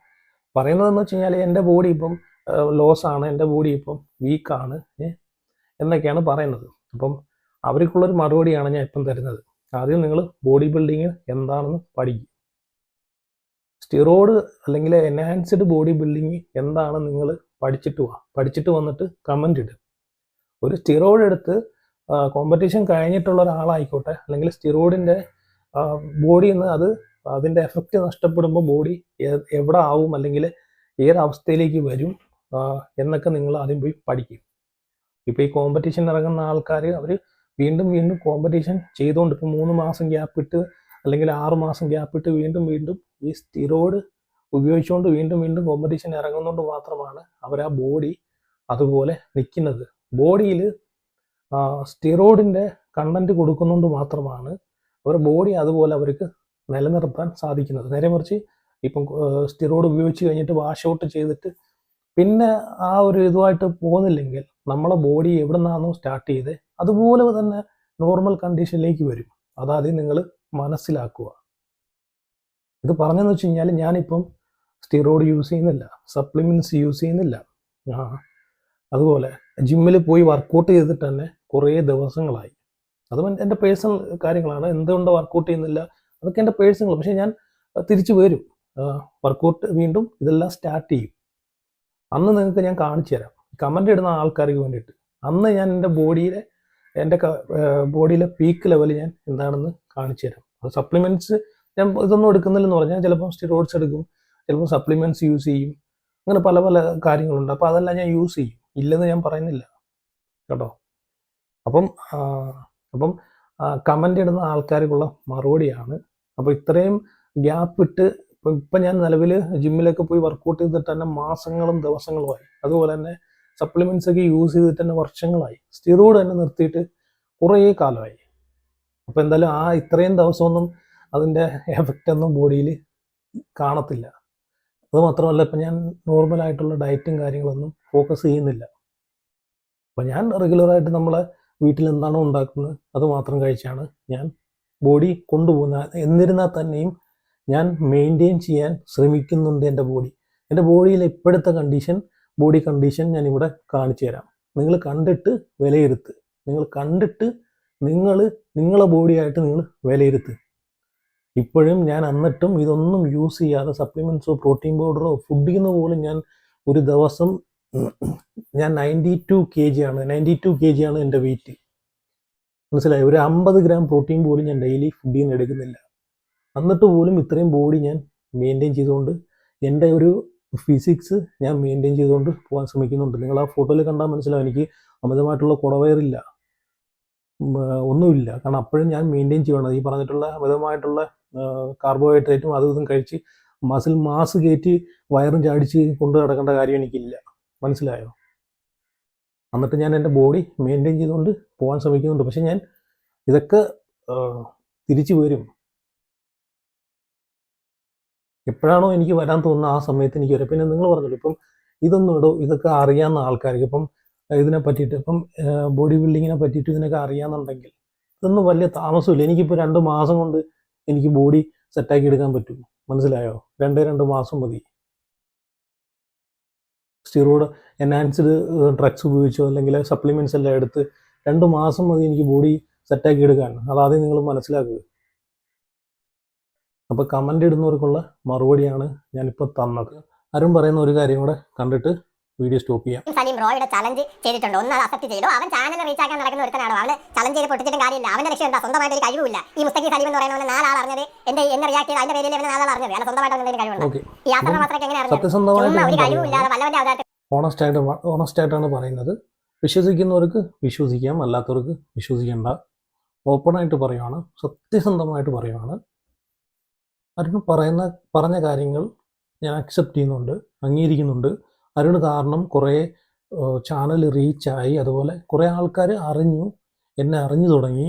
A: പറയുന്നതെന്ന് വെച്ച് കഴിഞ്ഞാൽ എന്റെ ബോഡി ഇപ്പം ലോസ് ആണ് എന്റെ ബോഡി ഇപ്പം വീക്കാണ് എന്നൊക്കെയാണ് പറയുന്നത്. അപ്പം അവർക്കുള്ളൊരു മറുപടിയാണ് ഞാൻ ഇപ്പം തരുന്നത്. ആദ്യം നിങ്ങൾ ബോഡി ബിൽഡിങ് എന്താണെന്ന് പഠിക്കും. സ്റ്റിറോയിഡ് അല്ലെങ്കിൽ എൻഹാൻസ്ഡ് ബോഡി ബിൽഡിങ് എന്താണ് നിങ്ങൾ പഠിച്ചിട്ട് വാ. പഠിച്ചിട്ട് വന്നിട്ട് കമന്റ് ഇടുക ഒരു സ്റ്റിറോയിഡ് എടുത്ത് കോമ്പറ്റീഷൻ കഴിഞ്ഞിട്ടുള്ള ഒരാളായിക്കോട്ടെ അല്ലെങ്കിൽ സ്റ്റിറോയിഡിന്റെ ബോഡിയിൽ നിന്ന് അത് അതിന്റെ എഫക്റ്റ് നഷ്ടപ്പെടുമ്പോൾ ബോഡി എവിടെ ആവും അല്ലെങ്കിൽ ഏതവസ്ഥയിലേക്ക് വരും എന്നൊക്കെ നിങ്ങൾ ആദ്യം പോയി പഠിക്കും. ഇപ്പോൾ ഈ കോമ്പറ്റീഷൻ ഇറങ്ങുന്ന ആൾക്കാർ അവർ വീണ്ടും വീണ്ടും കോമ്പറ്റീഷൻ ചെയ്തുകൊണ്ട് ഇപ്പോൾ മൂന്ന് മാസം ഗ്യാപ്പ് ഇട്ട് അല്ലെങ്കിൽ ആറ് മാസം ഗ്യാപ്പ് ഇട്ട് വീണ്ടും വീണ്ടും ഈ സ്റ്റിറോയിഡ് ഉപയോഗിച്ചുകൊണ്ട് വീണ്ടും വീണ്ടും കോമ്പറ്റീഷൻ ഇറങ്ങുന്നതുകൊണ്ട് മാത്രമാണ് അവർ ആ ബോഡി അതുപോലെ നിൽക്കുന്നത് ബോഡിയിൽ സ്റ്റിറോയിഡിന്റെ കണ്ടന്റ് കൊടുക്കുന്നതുകൊണ്ട് മാത്രമാണ് അവർ ബോഡി അതുപോലെ അവർക്ക് നിലനിർത്താൻ സാധിക്കുന്നത്. നേരെ മറിച്ച് ഇപ്പം സ്റ്റിറോയിഡ് ഉപയോഗിച്ച് കഴിഞ്ഞിട്ട് വാഷ് ഔട്ട് ചെയ്തിട്ട് പിന്നെ ആ ഒരു ഇതുമായിട്ട് പോകുന്നില്ലെങ്കിൽ നമ്മളെ ബോഡി എവിടെ നിന്നാണോ സ്റ്റാർട്ട് ചെയ്ത് അതുപോലെ തന്നെ നോർമൽ കണ്ടീഷനിലേക്ക് വരും. അതാദ്യം നിങ്ങൾ മനസ്സിലാക്കുക. ഇത് പറഞ്ഞെന്ന് വെച്ച് കഴിഞ്ഞാൽ ഞാനിപ്പം സ്റ്റിറോയിഡ് യൂസ് ചെയ്യുന്നില്ല സപ്ലിമെന്റ്സ് യൂസ് ചെയ്യുന്നില്ല. ആ അതുപോലെ ജിമ്മിൽ പോയി വർക്കൗട്ട് ചെയ്തിട്ട് തന്നെ കുറേ ദിവസങ്ങളായി. അതും എന്റെ- പേഴ്സണൽ കാര്യങ്ങളാണ്. എന്തുകൊണ്ട് വർക്കൗട്ട് ചെയ്യുന്നില്ല? അതൊക്കെ എന്റെ പേഴ്സണൽ പക്ഷേ ഞാൻ തിരിച്ചു വരും. വർക്കൗട്ട് വീണ്ടും ഇതെല്ലാം സ്റ്റാർട്ട് ചെയ്യും. അന്ന് നിങ്ങൾക്ക് ഞാൻ കാണിച്ചു തരാം. കമന്റ് ഇടുന്ന ആൾക്കാർക്ക് വേണ്ടിയിട്ട്. അന്ന് ഞാൻ എന്റെ ബോഡിയിലെ എന്റെ ബോഡിയിലെ പീക്ക് ലെവൽ ഞാൻ എന്താണെന്ന് കാണിച്ചു തരാം. സപ്ലിമെന്റ്സ് ഞാൻ ഇതൊന്നും എടുക്കുന്നില്ലെന്ന് പറഞ്ഞാൽ ചിലപ്പം സ്റ്റിറോയിഡ്സ് എടുക്കും. ചിലപ്പോൾ സപ്ലിമെന്റ്സ് യൂസ് ചെയ്യും. അങ്ങനെ പല പല കാര്യങ്ങളുണ്ട്. അപ്പോൾ അതെല്ലാം ഞാൻ യൂസ് ചെയ്യും. ഇല്ലെന്ന് ഞാൻ പറയുന്നില്ല. കേട്ടോ? അപ്പം അപ്പം കമന്റ് ഇടുന്ന ആൾക്കാർക്കുള്ള മറുപടിയാണ്. അപ്പോൾ ഇത്രയും ഗ്യാപ്പ് ഇട്ട് ഇപ്പം ഇപ്പം ഞാൻ നിലവിൽ ജിമ്മിലൊക്കെ പോയി വർക്കൗട്ട് ചെയ്തിട്ട് തന്നെ മാസങ്ങളും ദിവസങ്ങളുമായി. അതുപോലെ തന്നെ സപ്ലിമെന്റ്സ് ഒക്കെ യൂസ് ചെയ്തിട്ട് തന്നെ വർഷങ്ങളായി. സ്റ്റിറോയിഡ് തന്നെ നിർത്തിയിട്ട് കുറേ കാലമായി. അപ്പോൾ എന്തായാലും ആ ഇത്രയും ദിവസമൊന്നും അതിന്റെ എഫക്റ്റ് ഒന്നും ബോഡിയിൽ കാണത്തില്ല. അത് മാത്രമല്ല ഇപ്പം ഞാൻ നോർമലായിട്ടുള്ള ഡയറ്റും കാര്യങ്ങളൊന്നും ഫോക്കസ് ചെയ്യുന്നില്ല. അപ്പം ഞാൻ റെഗുലറായിട്ട് നമ്മളെ വീട്ടിൽ എന്താണോ ഉണ്ടാക്കുന്നത് അത് മാത്രം കഴിച്ചാണ് ഞാൻ ബോഡി കൊണ്ടുപോകുന്നത്. എന്നിരുന്നാൽ തന്നെയും ഞാൻ മെയിന്റെയിൻ ചെയ്യാൻ ശ്രമിക്കുന്നുണ്ട് എന്റെ ബോഡി എന്റെ ബോഡിയിലെ ഇപ്പോഴത്തെ കണ്ടീഷൻ ബോഡി കണ്ടീഷൻ ഞാൻ ഇവിടെ കാണിച്ചു തരാം. നിങ്ങൾ കണ്ടിട്ട് വിലയിരുത്ത്. നിങ്ങൾ കണ്ടിട്ട് നിങ്ങൾ നിങ്ങളെ ബോഡിയായിട്ട് നിങ്ങൾ വിലയിരുത്ത്. ഇപ്പോഴും ഞാൻ എന്നിട്ടും ഇതൊന്നും യൂസ് ചെയ്യാതെ സപ്ലിമെന്റ്സോ പ്രോട്ടീൻ പൗഡറോ ഫുഡിന്ന് പോലും ഞാൻ ഒരു ദിവസം ഞാൻ നയന്റി ടു കെ ജി ആണ് നയന്റി ടു കെ ജി ആണ് എന്റെ വെയിറ്റ് മനസ്സിലായി? ഒരു അമ്പത് ഗ്രാം പ്രോട്ടീൻ പോലും ഞാൻ ഡെയിലി ഫുഡിൽ നിന്ന് എടുക്കുന്നില്ല. എന്നിട്ട് പോലും ഇത്രയും ബോഡി ഞാൻ മെയിന്റെയിൻ ചെയ്തുകൊണ്ട് എന്റെ ഒരു ഫിസിക്സ് ഞാൻ മെയിന്റെയിൻ ചെയ്തുകൊണ്ട് പോകാൻ ശ്രമിക്കുന്നുണ്ട്. നിങ്ങൾ ആ ഫോട്ടോയിൽ കണ്ടാൽ മനസ്സിലാവും എനിക്ക് അമിതമായിട്ടുള്ള കുടവയറില്ല. ഒന്നുമില്ല. കാരണം അപ്പോഴും ഞാൻ മെയിന്റെയിൻ ചെയ്യണം ഈ പറഞ്ഞിട്ടുള്ള അമിതമായിട്ടുള്ള കാർബോഹൈഡ്രേറ്റും അതും ഇതും കഴിച്ച് മസിൽ മാസ് കയറ്റി വയറും ചാടിച്ച് കൊണ്ടു നടക്കേണ്ട കാര്യം എനിക്കില്ല. മനസ്സിലായോ? എന്നിട്ട് ഞാൻ എന്റെ ബോഡി മെയിന്റെയിൻ ചെയ്തുകൊണ്ട് പോകാൻ ശ്രമിക്കുന്നുണ്ട്. പക്ഷെ ഞാൻ ഇതൊക്കെ തിരിച്ചു വരും. എപ്പോഴാണോ എനിക്ക് വരാൻ തോന്നുന്ന ആ സമയത്ത് എനിക്ക് വരും. പിന്നെ നിങ്ങൾ പറഞ്ഞല്ലോ ഇപ്പം ഇതൊന്നും ഇടോ ഇതൊക്കെ അറിയാവുന്ന ആൾക്കാർക്ക് ഇപ്പം ഇതിനെ പറ്റിയിട്ട് ഇപ്പം ബോഡി ബിൽഡിങ്ങിനെ പറ്റിയിട്ട് ഇതിനൊക്കെ അറിയാമെന്നുണ്ടെങ്കിൽ ഇതൊന്നും വലിയ താമസമില്ല. എനിക്കിപ്പോൾ രണ്ട് മാസം കൊണ്ട് എനിക്ക് ബോഡി സെറ്റാക്കി എടുക്കാൻ പറ്റും മനസ്സിലായോ? രണ്ടേ രണ്ട് മാസം മതി. സ്റ്റിറോയിഡ് എൻഹാൻസ്ഡ് ഡ്രഗ്സ് ഉപയോഗിച്ചോ അല്ലെങ്കിൽ സപ്ലിമെന്റ്സ് എല്ലാം എടുത്ത് രണ്ട് മാസം മതി എനിക്ക് ബോഡി സെറ്റാക്കി എടുക്കാൻ. അതാദ്യം നിങ്ങൾ മനസ്സിലാക്കുക. അപ്പോൾ കമന്റ് ഇടുന്നവർക്കുള്ള മറുപടിയാണ് ഞാനിപ്പോൾ തന്നത്. ആരും പറയുന്ന ഒരു കാര്യം കൂടെ കണ്ടിട്ട് വീഡിയോ സ്റ്റോപ്പ് ചെയ്യാം.
B: സലീം റോയുടെ ചലഞ്ച് ചെയ്തിട്ടുണ്ട്. ഒന്ന് അസെപ്റ്റ് ചെയ്തു. അവൻ ചാനൽ റീച്ച് ആക്കാൻ നടക്കുന്ന ഒരുത്തനാണ്? അവന് ചലഞ്ച് ചെയ്ത് പൊട്ടിച്ചിട്ടും കാര്യമില്ല. അവന്റെ ലക്ഷ്യം എന്താ? സ്വന്തമായിട്ട് ഒരു കഴിവില്ല ഈ മുസ്തഖി സലീം എന്ന് പറയുന്നത് നാലാൾ അറിഞ്ഞത് എന്റെ എന്നെ റിയാക്ട് ചെയ്ത്. അതിന്റെ പേരിൽ നാലാൾ അറിഞ്ഞത്. അല്ല സ്വന്തമായിട്ട് എന്തെങ്കിലും കഴിവുണ്ട്? ഈ യാത്ര മാത്രമൊക്കെ എങ്ങനെ അറിഞ്ഞു ഒരു
A: കഴിവില്ല
B: കഴിവില്ലാതെ വല്ലവന്റെ അവതാരത്തിൽ
A: ഓണസ്റ്റ് ആയിട്ട് ഓണസ്റ്റ് ആയിട്ടാണ് പറയുന്നത്. വിശ്വസിക്കുന്നവർക്ക് വിശ്വസിക്കാം. അല്ലാത്തവർക്ക് വിശ്വസിക്കേണ്ട. ഓപ്പണായിട്ട് പറയുവാണ്. സത്യസന്ധമായിട്ട് പറയുവാണ്. അരുൺ പറയുന്ന പറഞ്ഞ കാര്യങ്ങൾ ഞാൻ അക്സെപ്റ്റ് ചെയ്യുന്നുണ്ട്. അംഗീകരിക്കുന്നുണ്ട്. അരുൺ കാരണം കുറേ ചാനൽ റീച്ചായി അതുപോലെ കുറേ ആൾക്കാർ അറിഞ്ഞു എന്നെ അറിഞ്ഞു തുടങ്ങി.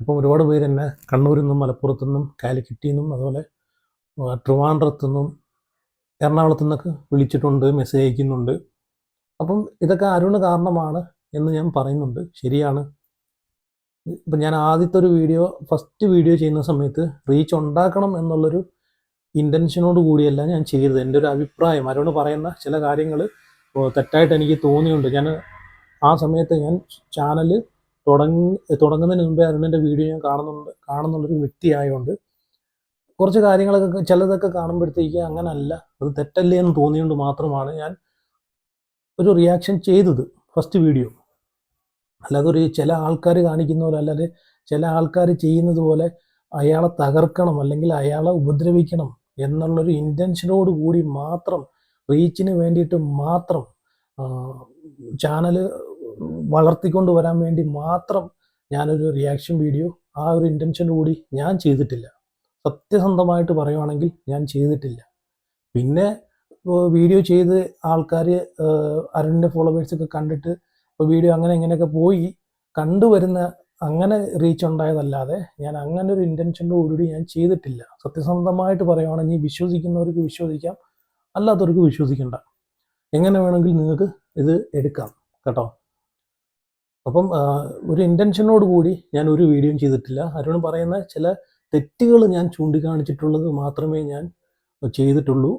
A: ഇപ്പം ഒരുപാട് പേര് എന്നെ കണ്ണൂരിൽ നിന്നും മലപ്പുറത്തു നിന്നും കാലിക്കറ്റിൽ നിന്നും അതുപോലെ ട്രിവാൻഡ്രത്തു നിന്നും എറണാകുളത്തു നിന്നൊക്കെ വിളിച്ചിട്ടുണ്ട് മെസ്സേജ് അയക്കുന്നുണ്ട്. അപ്പം ഇതൊക്കെ അരുണ് കാരണമാണ് എന്ന് ഞാൻ പറയുന്നുണ്ട്. ശരിയാണ്. ഇപ്പം ഞാൻ ആദ്യത്തെ ഒരു വീഡിയോ ഫസ്റ്റ് വീഡിയോ ചെയ്യുന്ന സമയത്ത് റീച്ച് ഉണ്ടാക്കണം എന്നുള്ളൊരു ഇന്റൻഷനോട് കൂടിയല്ല ഞാൻ ചെയ്തത്. എന്റെ ഒരു അഭിപ്രായം. ആരോട് പറയുന്ന ചില കാര്യങ്ങൾ തെറ്റായിട്ട് എനിക്ക് തോന്നിയുണ്ട് ഞാൻ ആ സമയത്ത് ഞാൻ ചാനൽ തുടങ്ങി തുടങ്ങുന്നതിന് മുമ്പേ അരുണിന്റെ വീഡിയോ ഞാൻ കാണുന്നുണ്ട് കാണുന്നുള്ളൊരു വ്യക്തിയായതുകൊണ്ട് കുറച്ച് കാര്യങ്ങളൊക്കെ ചിലതൊക്കെ കാണുമ്പോഴത്തേക്ക് അങ്ങനല്ല അത് തെറ്റല്ലേ എന്ന് തോന്നിയുകൊണ്ട് മാത്രമാണ് ഞാൻ ഒരു റിയാക്ഷൻ ചെയ്തത് ഫസ്റ്റ് വീഡിയോ അല്ലാതെ ഒരു ചില ആൾക്കാർ കാണിക്കുന്ന പോലെ അല്ലാതെ ചില ആൾക്കാർ ചെയ്യുന്നത് പോലെ അയാളെ തകർക്കണം അല്ലെങ്കിൽ അയാളെ ഉപദ്രവിക്കണം എന്നുള്ളൊരു ഇന്റൻഷനോട് കൂടി മാത്രം റീച്ചിന് വേണ്ടിയിട്ട് മാത്രം ചാനൽ വളർത്തിക്കൊണ്ട് വരാൻ വേണ്ടി മാത്രം ഞാനൊരു റിയാക്ഷൻ വീഡിയോ ആ ഒരു ഇന്റൻഷനോട് കൂടി ഞാൻ ചെയ്തിട്ടില്ല. സത്യസന്ധമായിട്ട് പറയുവാണെങ്കിൽ ഞാൻ ചെയ്തിട്ടില്ല. പിന്നെ വീഡിയോ ചെയ്ത് ആൾക്കാർ അരുണിന്റെ ഫോളോവേഴ്സൊക്കെ കണ്ടിട്ട് ഇപ്പോൾ വീഡിയോ അങ്ങനെ ഇങ്ങനെയൊക്കെ പോയി കണ്ടുവരുന്ന അങ്ങനെ റീച്ച് ഉണ്ടായതല്ലാതെ ഞാൻ അങ്ങനെ ഒരു ഇന്റൻഷനോടുകൂടി ഞാൻ ചെയ്തിട്ടില്ല. സത്യസന്ധമായിട്ട് പറയുവാണെങ്കിൽ വിശ്വസിക്കുന്നവർക്ക് വിശ്വസിക്കാം അല്ലാത്തവർക്ക് വിശ്വസിക്കണ്ട. എങ്ങനെ വേണമെങ്കിൽ നിങ്ങൾക്ക് ഇത് എടുക്കാം കേട്ടോ? അപ്പം ഒരു ഇന്റൻഷനോട് കൂടി ഞാൻ ഒരു വീഡിയോയും ചെയ്തിട്ടില്ല. അരുൺ പറയുന്ന ചില തെറ്റുകൾ ഞാൻ ചൂണ്ടിക്കാണിച്ചിട്ടുള്ളത് മാത്രമേ ഞാൻ ചെയ്തിട്ടുള്ളൂ.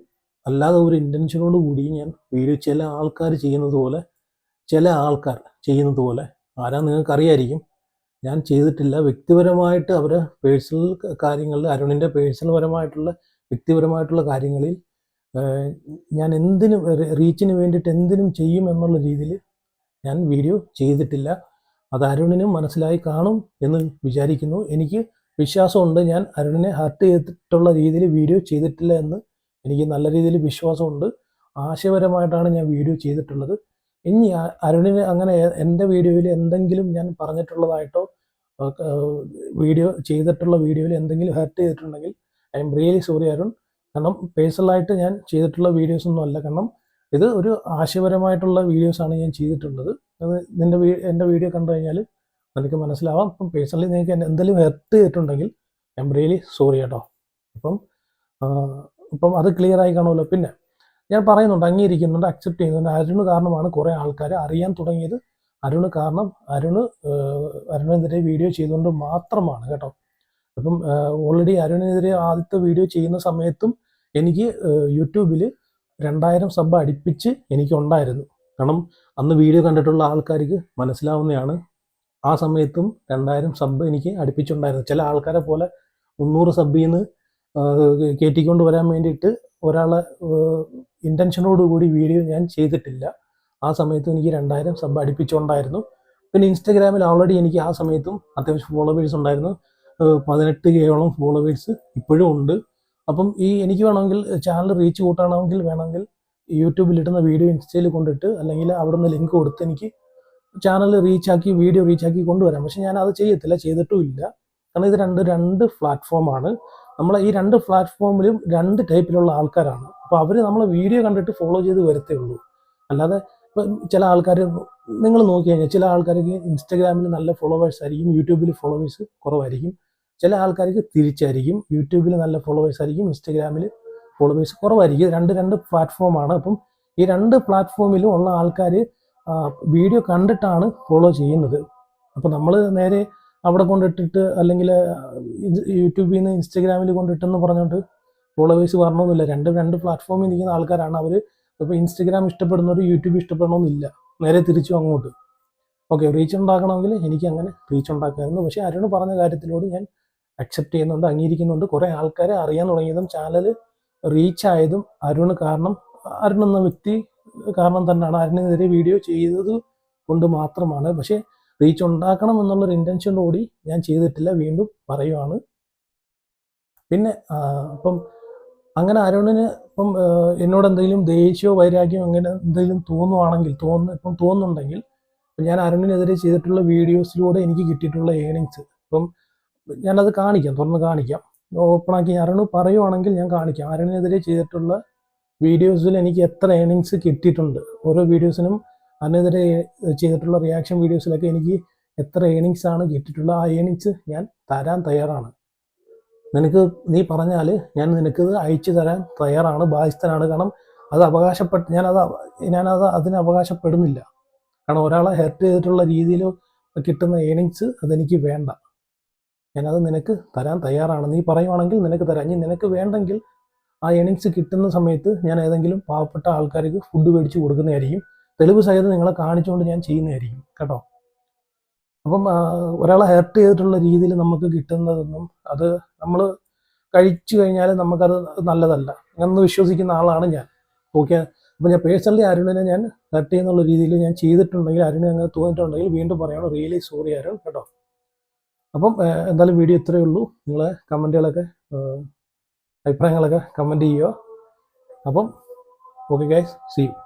A: അല്ലാതെ ഒരു ഇന്റൻഷനോട് കൂടി ഞാൻ വീഡിയോ ചില ആൾക്കാർ ചെയ്യുന്നത് പോലെ ചില ആൾക്കാർ ചെയ്യുന്നത് പോലെ ആരാ നിങ്ങൾക്ക് അറിയായിരിക്കും. ഞാൻ ചെയ്തിട്ടില്ല. വ്യക്തിപരമായിട്ട് അവരെ പേഴ്സണൽ കാര്യങ്ങളിൽ അരുണിന്റെ പേഴ്സണൽ പരമായിട്ടുള്ള വ്യക്തിപരമായിട്ടുള്ള കാര്യങ്ങളിൽ ഞാൻ എന്തിനും റീച്ചിന് വേണ്ടിയിട്ട് എന്തിനും ചെയ്യും എന്നുള്ള രീതിയിൽ ഞാൻ വീഡിയോ ചെയ്തിട്ടില്ല. അത് അരുണിനും മനസ്സിലായി കാണും എന്ന് വിചാരിക്കുന്നു. എനിക്ക് വിശ്വാസമുണ്ട് ഞാൻ അരുണിനെ ഹർട്ട് ചെയ്തിട്ടുള്ള രീതിയിൽ വീഡിയോ ചെയ്തിട്ടില്ല എന്ന് എനിക്ക് നല്ല രീതിയിൽ വിശ്വാസമുണ്ട്. ആശയപരമായിട്ടാണ് ഞാൻ വീഡിയോ ചെയ്തിട്ടുള്ളത്. ഇനി അരുണിന് അങ്ങനെ എന്റെ വീഡിയോയിൽ എന്തെങ്കിലും ഞാൻ പറഞ്ഞിട്ടുള്ളതായിട്ടോ വീഡിയോ ചെയ്തിട്ടുള്ള വീഡിയോയിൽ എന്തെങ്കിലും ഹർട്ട് ചെയ്തിട്ടുണ്ടെങ്കിൽ I am really sorry Arun. കാരണം പേഴ്സണലായിട്ട് ഞാൻ ചെയ്തിട്ടുള്ള വീഡിയോസ് ഒന്നും അല്ല. കാരണം ഇത് ഒരു ആശയപരമായിട്ടുള്ള വീഡിയോസാണ് ഞാൻ ചെയ്തിട്ടുള്ളത്. അത് വീ എന്റെ വീഡിയോ കണ്ടു കഴിഞ്ഞാൽ നിനക്ക് മനസ്സിലാവാം. അപ്പം പേഴ്സണലി നിങ്ങൾക്ക് എന്തെങ്കിലും ഹെർട്ട് ചെയ്തിട്ടുണ്ടെങ്കിൽ ഐ എം റിയലി സോറി കേട്ടോ. അപ്പം ഇപ്പം അത് ക്ലിയർ ആയി കാണുമല്ലോ. പിന്നെ ഞാൻ പറയുന്നുണ്ട് അംഗീകരിക്കുന്നുണ്ട് അക്സെപ്റ്റ് ചെയ്യുന്നുണ്ട്. അരുണ് കാരണമാണ് കുറേ ആൾക്കാർ അറിയാൻ തുടങ്ങിയത്. അരുണ് കാരണം അരുണ് അരുണെതിരെ വീഡിയോ ചെയ്തുകൊണ്ട് മാത്രമാണ് കേട്ടോ. അപ്പം ഓൾറെഡി അരുണിനെതിരെ ആദ്യത്തെ വീഡിയോ ചെയ്യുന്ന സമയത്തും എനിക്ക് യൂട്യൂബിൽ രണ്ടായിരം സബ് അടുപ്പിച്ച് എനിക്കുണ്ടായിരുന്നു. കാരണം അന്ന് വീഡിയോ കണ്ടിട്ടുള്ള ആൾക്കാർക്ക് മനസ്സിലാവുന്നതാണ് ആ സമയത്തും രണ്ടായിരം സബ് എനിക്ക് അടുപ്പിച്ചുണ്ടായിരുന്നു. ചില ആൾക്കാരെ പോലെ മുന്നൂറ് സബിൽ നിന്ന് കയറ്റിക്കൊണ്ട് വരാൻ വേണ്ടിയിട്ട് ഒരാളെ ഇന്റൻഷനോട് കൂടി വീഡിയോ ഞാൻ ചെയ്തിട്ടില്ല. ആ സമയത്തും എനിക്ക് രണ്ടായിരം സബ് അടുപ്പിച്ചുകൊണ്ടായിരുന്നു. പിന്നെ ഇൻസ്റ്റഗ്രാമിൽ ഓൾറെഡി എനിക്ക് ആ സമയത്തും അത്യാവശ്യം ഫോളോവേഴ്സ് ഉണ്ടായിരുന്നു. പതിനെട്ട് കെയോളം ഫോളോവേഴ്സ് ഇപ്പോഴും ഉണ്ട്. അപ്പം ഈ എനിക്ക് വേണമെങ്കിൽ ചാനൽ റീച്ച് കൂട്ടണമെങ്കിൽ വേണമെങ്കിൽ യൂട്യൂബിൽ ഇടുന്ന വീഡിയോ ഇൻസ്റ്റയിൽ കൊണ്ടിട്ട് അല്ലെങ്കിൽ അവിടെ നിന്ന് ലിങ്ക് കൊടുത്ത് എനിക്ക് ചാനൽ റീച്ചാക്കി വീഡിയോ റീച്ചാക്കി കൊണ്ടുവരാം. പക്ഷെ ഞാൻ അത് ചെയ്യത്തില്ല ചെയ്തിട്ടും ഇല്ല കാരണം ഇത് രണ്ട് രണ്ട് പ്ലാറ്റ്ഫോമാണ് നമ്മൾ ഈ രണ്ട് പ്ലാറ്റ്ഫോമിലും രണ്ട് ടൈപ്പിലുള്ള ആൾക്കാരാണ്. അപ്പോൾ അവർ നമ്മളെ വീഡിയോ കണ്ടിട്ട് ഫോളോ ചെയ്ത് വരത്തേ ഉള്ളൂ. അല്ലാതെ ചില ആൾക്കാർ നിങ്ങൾ നോക്കി കഴിഞ്ഞാൽ ചില ആൾക്കാർക്ക് ഇൻസ്റ്റാഗ്രാമിൽ നല്ല ഫോളോവേഴ്സ് ആയിരിക്കും യൂട്യൂബിൽ ഫോളോവേഴ്സ് കുറവായിരിക്കും. ചില ആൾക്കാർക്ക് തിരിച്ചായിരിക്കും യൂട്യൂബിൽ നല്ല ഫോളോവേഴ്സ് ആയിരിക്കും ഇൻസ്റ്റാഗ്രാമിൽ ഫോളോവേഴ്സ് കുറവായിരിക്കും. രണ്ട് രണ്ട് പ്ലാറ്റ്ഫോമാണ് അപ്പം ഈ രണ്ട് പ്ലാറ്റ്ഫോമിലും ഉള്ള ആൾക്കാർ വീഡിയോ കണ്ടിട്ടാണ് ഫോളോ ചെയ്യുന്നത്. അപ്പോൾ നമ്മൾ നേരെ അവിടെ കൊണ്ടിട്ടിട്ട് അല്ലെങ്കിൽ യൂട്യൂബിൽ നിന്ന് ഇൻസ്റ്റാഗ്രാമിൽ കൊണ്ടിട്ടെന്ന് പറഞ്ഞുകൊണ്ട് ഫോളോവേഴ്സ് വരണമെന്നില്ല. രണ്ട് രണ്ട് പ്ലാറ്റ്ഫോമിൽ നിൽക്കുന്ന ആൾക്കാരാണ് അവർ ഇപ്പോൾ ഇൻസ്റ്റഗ്രാം ഇഷ്ടപ്പെടുന്നവർ യൂട്യൂബ് ഇഷ്ടപ്പെടണമെന്നില്ല. നേരെ തിരിച്ചു അങ്ങോട്ട്. ഓക്കെ റീച്ച് ഉണ്ടാക്കണമെങ്കിൽ എനിക്ക് അങ്ങനെ റീച്ച് ഉണ്ടാക്കാമായിരുന്നു. പക്ഷേ അരുണ് പറഞ്ഞ കാര്യത്തിലൂടെ ഞാൻ അക്സെപ്റ്റ് ചെയ്യുന്നുണ്ട് അംഗീകരിക്കുന്നുണ്ട്. കുറേ ആൾക്കാരെ അറിയാൻ തുടങ്ങിയതും ചാനൽ റീച്ച് ആയതും അരുണ് കാരണം അരുൺ എന്ന വ്യക്തി കാരണം തന്നെയാണ്. അരുണിനെതിരെ വീഡിയോ ചെയ്തത് കൊണ്ട് മാത്രമാണ്. പക്ഷേ റീച്ച് ഉണ്ടാക്കണം എന്നുള്ളൊരു ഇന്റൻഷനോടി ഞാൻ ചെയ്തിട്ടില്ല. വീണ്ടും പറയുവാണ്. പിന്നെ ഇപ്പം അങ്ങനെ അരുണിന് ഇപ്പം എന്നോട് എന്തെങ്കിലും ദേഷ്യമോ വൈരാഗ്യമോ അങ്ങനെ എന്തെങ്കിലും തോന്നുവാണെങ്കിൽ തോന്നുന്നു ഇപ്പം തോന്നുന്നുണ്ടെങ്കിൽ ഞാൻ അരുണിനെതിരെ ചെയ്തിട്ടുള്ള വീഡിയോസിലൂടെ എനിക്ക് കിട്ടിയിട്ടുള്ള ഏണിങ്സ് ഇപ്പം ഞാനത് കാണിക്കാം തുറന്ന് കാണിക്കാം. ഓപ്പണാക്കി അരുണ് പറയുവാണെങ്കിൽ ഞാൻ കാണിക്കാം. അരുണിനെതിരെ ചെയ്തിട്ടുള്ള വീഡിയോസിൽ എനിക്ക് എത്ര ഏണിങ്സ് കിട്ടിയിട്ടുണ്ട്. ഓരോ വീഡിയോസിനും അതിനെതിരെ ചെയ്തിട്ടുള്ള റിയാക്ഷൻ വീഡിയോസിലൊക്കെ എനിക്ക് എത്ര ഏണിങ്സ് ആണ് കിട്ടിയിട്ടുള്ളത് ആ ഏണിങ്സ് ഞാൻ തരാൻ തയ്യാറാണ്. നിനക്ക് നീ പറഞ്ഞാൽ ഞാൻ നിനക്ക് അയച്ചു തരാൻ തയ്യാറാണ് ബാധ്യസ്ഥനാണ്. കാരണം അത് അവകാശപ്പെട്ട് ഞാനത് ഞാനത് അതിന് അവകാശപ്പെടുന്നില്ല. കാരണം ഒരാളെ ഹെർട്ട് ചെയ്തിട്ടുള്ള രീതിയിൽ കിട്ടുന്ന ഏണിങ്സ് അതെനിക്ക് വേണ്ട. ഞാനത് നിനക്ക് തരാൻ തയ്യാറാണ്. നീ പറയുവാണെങ്കിൽ നിനക്ക് തരാം. ഇനി നിനക്ക് വേണ്ടെങ്കിൽ ആ ഏണിങ്സ് കിട്ടുന്ന സമയത്ത് ഞാൻ ഏതെങ്കിലും പാവപ്പെട്ട ആൾക്കാർക്ക് ഫുഡ് മേടിച്ച് കൊടുക്കുന്നതായിരിക്കും. തെളിവ് സഹിതം നിങ്ങളെ കാണിച്ചുകൊണ്ട് ഞാൻ ചെയ്യുന്നതായിരിക്കും. കേട്ടോ? അപ്പം ഒരാളെ ഹേർട്ട് ചെയ്തിട്ടുള്ള രീതിയിൽ നമുക്ക് കിട്ടുന്നതൊന്നും അത് നമ്മൾ കഴിച്ചു കഴിഞ്ഞാൽ നമുക്കത് നല്ലതല്ല. എന്ന് വിശ്വസിക്കുന്ന ആളാണ് ഞാൻ. ഓക്കെ? അപ്പം ഞാൻ പേഴ്സണലി അരുണിനെ ഞാൻ ഹേർട്ട് ചെയ്യുന്നുള്ള രീതിയിൽ ഞാൻ ചെയ്തിട്ടുണ്ടെങ്കിൽ അരുണിനെ അങ്ങനെ തോന്നിയിട്ടുണ്ടെങ്കിൽ വീണ്ടും പറയണം റിയലി സോറി അരുൺ കേട്ടോ. അപ്പം എന്തായാലും വീഡിയോ ഇത്രയേ ഉള്ളൂ. നിങ്ങളെ കമന്റുകളൊക്കെ അഭിപ്രായങ്ങളൊക്കെ കമന്റ് ചെയ്യുക. അപ്പം ഓക്കെ ഗൈസ് സീ യു